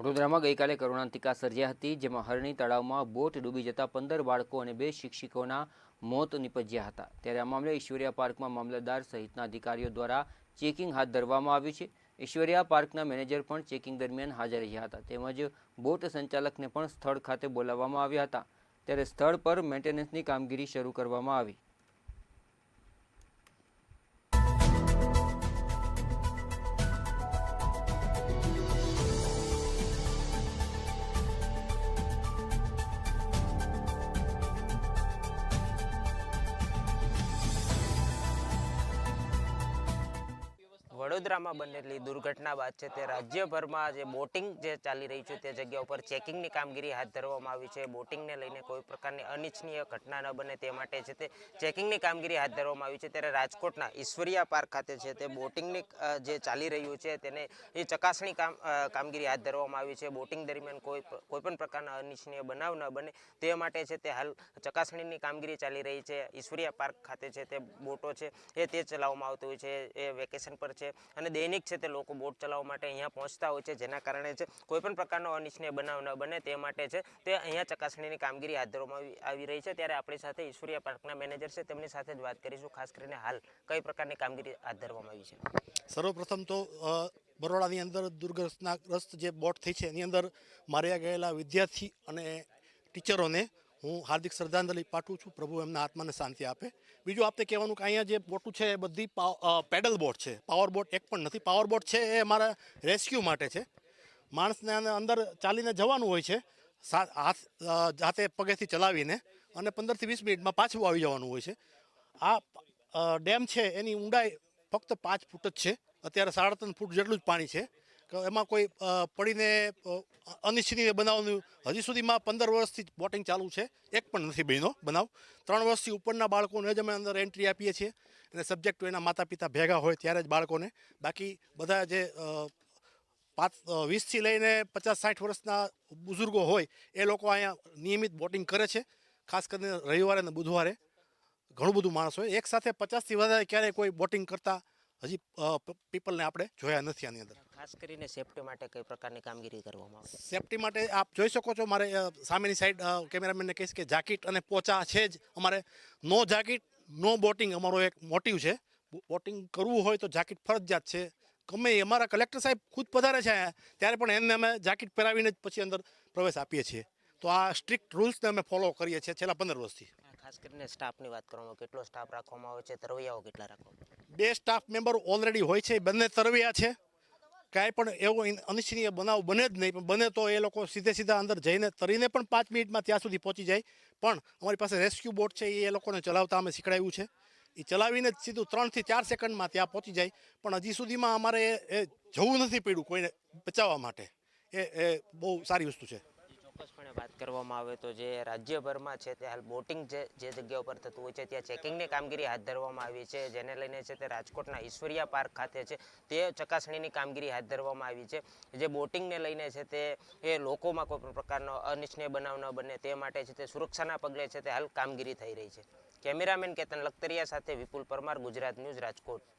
વડોદરામાં ગઈકાલે કરુણાંતિકા સર્જ્યા હતી, જેમાં હરણી તળાવમાં બોટ ડૂબી જતા પંદર બાળકો અને બે શિક્ષકોના મોત નિપજ્યા હતા. ત્યારે આ મામલે ઈશ્વરિયા પાર્કમાં મામલતદાર સહિતના અધિકારીઓ દ્વારા ચેકિંગ હાથ ધરવામાં આવ્યું છે. ઈશ્વરિયા પાર્કના મેનેજર પણ ચેકિંગ દરમિયાન હાજર રહ્યા હતા. તેમજ બોટ સંચાલકને પણ સ્થળ ખાતે બોલાવવામાં આવ્યા હતા. ત્યારે સ્થળ પર મેન્ટેનન્સની કામગીરી શરૂ કરવામાં આવી. વડોદરામાં બનેલી દુર્ઘટના બાદ છે તે રાજ્યભરમાં જે બોટિંગ જે ચાલી રહી છે તે જગ્યા ઉપર ચેકિંગની કામગીરી હાથ ધરવામાં આવી છે. બોટિંગને લઈને કોઈ પ્રકારની અનિચ્છનીય ઘટના ન બને તે માટે છે તે ચેકિંગની કામગીરી હાથ ધરવામાં આવી છે. ત્યારે રાજકોટના ઈશ્વરિયા પાર્ક ખાતે છે તે બોટિંગની જે ચાલી રહ્યું છે તેને એ ચકાસણી કામ કામગીરી હાથ ધરવામાં આવી છે. બોટિંગ દરમિયાન કોઈ કોઈપણ પ્રકારના અનિચ્છનીય બનાવ ન બને તે માટે છે તે હાલ ચકાસણીની કામગીરી ચાલી રહી છે. ઈશ્વરિયા પાર્ક ખાતે છે તે બોટો છે એ તે ચલાવવામાં આવતું હોય છે. એ વેકેશન પર છે. અને દૈનિક છે તે લોકો બોટ ચલાવવા માટે અહીંયા પહોંચતા હોય છે, જેના કારણે છે કોઈપણ પ્રકારનો અનિચ્છનીય બનાવ ન બને, તે માટે છે તે અહીંયા ચકાસણીની કામગીરી હાથ ધરવામાં આવી- રહી છે. ત્યારે આપણી સાથે ઈશ્વરિયા પાર્કના મેનેજર છે, તેમની સાથે જ વાત કરીશું, ખાસ કરીને હાલ કઈ પ્રકારની કામગીરી હાથ ધરવામાં આવી છે? સર્વપ્રથમ તો બરોડાની અંદર દુર્ઘટનાગ્રસ્ત જે બોટ થઈ છે, એની અંદર માર્યા ગયેલા વિદ્યાર્થી અને ટીચરોને હું હાર્દિક શ્રદ્ધાંજલિ પાઠવું છું. પ્રભુ એમના આત્માને શાંતિ આપે. બીજું આપણે કહેવાનું કે અહીંયા જે બોટું છે એ બધી પેડલ બોટ છે. પાવર બોટ એક પણ નથી. પાવર બોટ છે એ અમારા રેસ્ક્યુ માટે છે. માણસને અંદર ચાલીને જવાનું હોય છે. હાથ જાતે પગેથી ચલાવીને અને પંદરથી વીસ મિનિટમાં પાછું આવી જવાનું હોય છે. આ ડેમ છે એની ઊંડાઈ ફક્ત પાંચ ફૂટ જ છે. અત્યારે સાડા ત્રણ ફૂટ જેટલું જ પાણી છે. એમાં કોઈ પડીને અ, અનિચ્છનીય બનાવનું હજી સુધીમાં પંદર વર્ષથી બોટિંગ ચાલુ છે. એક પણ નથી બન્યો બનાવ. ત્રણ વર્ષથી ઉપરના બાળકોને જ અમે અંદર એન્ટ્રી આપીએ છીએ. અને સબ્જેક્ટ એના માતા પિતા ભેગા હોય ત્યારે જ બાળકોને. બાકી બધા જે પાંચ વીસથી લઈને પચાસ સાઠ વર્ષના બુઝુર્ગો હોય એ લોકો અહીંયા નિયમિત બોટિંગ કરે છે. ખાસ કરીને રવિવારે અને બુધવારે. ઘણું બધું માણસ હોય. એક સાથે પચાસથી વધારે ક્યારેય કોઈ બોટિંગ કરતા હજી પીપલને આપણે જોયા નથી આની અંદર. ખાસ કરીને સેફટી માટે કઈ પ્રકારની કામગીરી કરવામાં આવે? સેફટી માટે આપ જોઈ શકો છો મારે સામેની સાઈડ કેમેરામેનને કહીશ કે જાકીટ અને પોચા છે જ. અમારે નો જાકીટ નો બોટિંગ અમારો એક મોટિવ છે. બોટિંગ કરવું હોય તો જાકીટ ફરજિયાત છે. ગમે અમારા કલેક્ટર સાહેબ ખુદ પધારે છે ત્યારે પણ એમને અમે જાકીટ પહેરાવીને જ પછી અંદર પ્રવેશ આપીએ છીએ. તો આ સ્ટ્રિક્ટ રૂલ્સને અમે ફોલો કરીએ છીએ છેલ્લા પંદર વર્ષથી. ખાસ કરીને સ્ટાફની વાત કરવામાં કેટલો સ્ટાફ રાખવામાં આવે છે તરવૈયાઓ કેટલા રાખવામાં? બે સ્ટાફ મેમ્બર ઓલરેડી હોય છે બંને તરવ્યા છે. કાંઈ પણ એવો અનિચ્છનીય બનાવ બને જ નહીં, પણ બને તો એ લોકો સીધે સીધા અંદર જઈને તરીને પણ પાંચ મિનિટમાં ત્યાં સુધી પહોંચી જાય. પણ અમારી પાસે રેસ્ક્યુ બોટ છે, એ લોકોને ચલાવતા અમે શીખડાવ્યું છે. એ ચલાવીને જ સીધું ત્રણથી ચાર સેકન્ડમાં ત્યાં પહોંચી જાય. પણ હજી સુધીમાં અમારે એ જવું નથી પડ્યું કોઈને બચાવવા માટે. એ એ બહુ સારી વસ્તુ છે. ચોક્કસપણે વાત કરવામાં આવે તો જે રાજ્યભરમાં છે તે હાલ બોટિંગ જે જે જગ્યા ઉપર થતું હોય છે, ત્યાં ચેકિંગની કામગીરી હાથ ધરવામાં આવી છે, જેને લઈને છે તે રાજકોટના ઈશ્વરિયા પાર્ક ખાતે છે, તે ચકાસણીની કામગીરી હાથ ધરવામાં આવી છે. જે બોટિંગને લઈને છે તે, એ લોકોમાં કોઈ પ્રકારનો અનિચ્છનીય બનાવ ન બને, તે માટે છે તે સુરક્ષાના પગલે છે તે હાલ કામગીરી થઈ રહી છે. કેમેરામેન કેતન લખતરિયા સાથે વિપુલ પરમાર, ગુજરાત ન્યૂઝ રાજકોટ.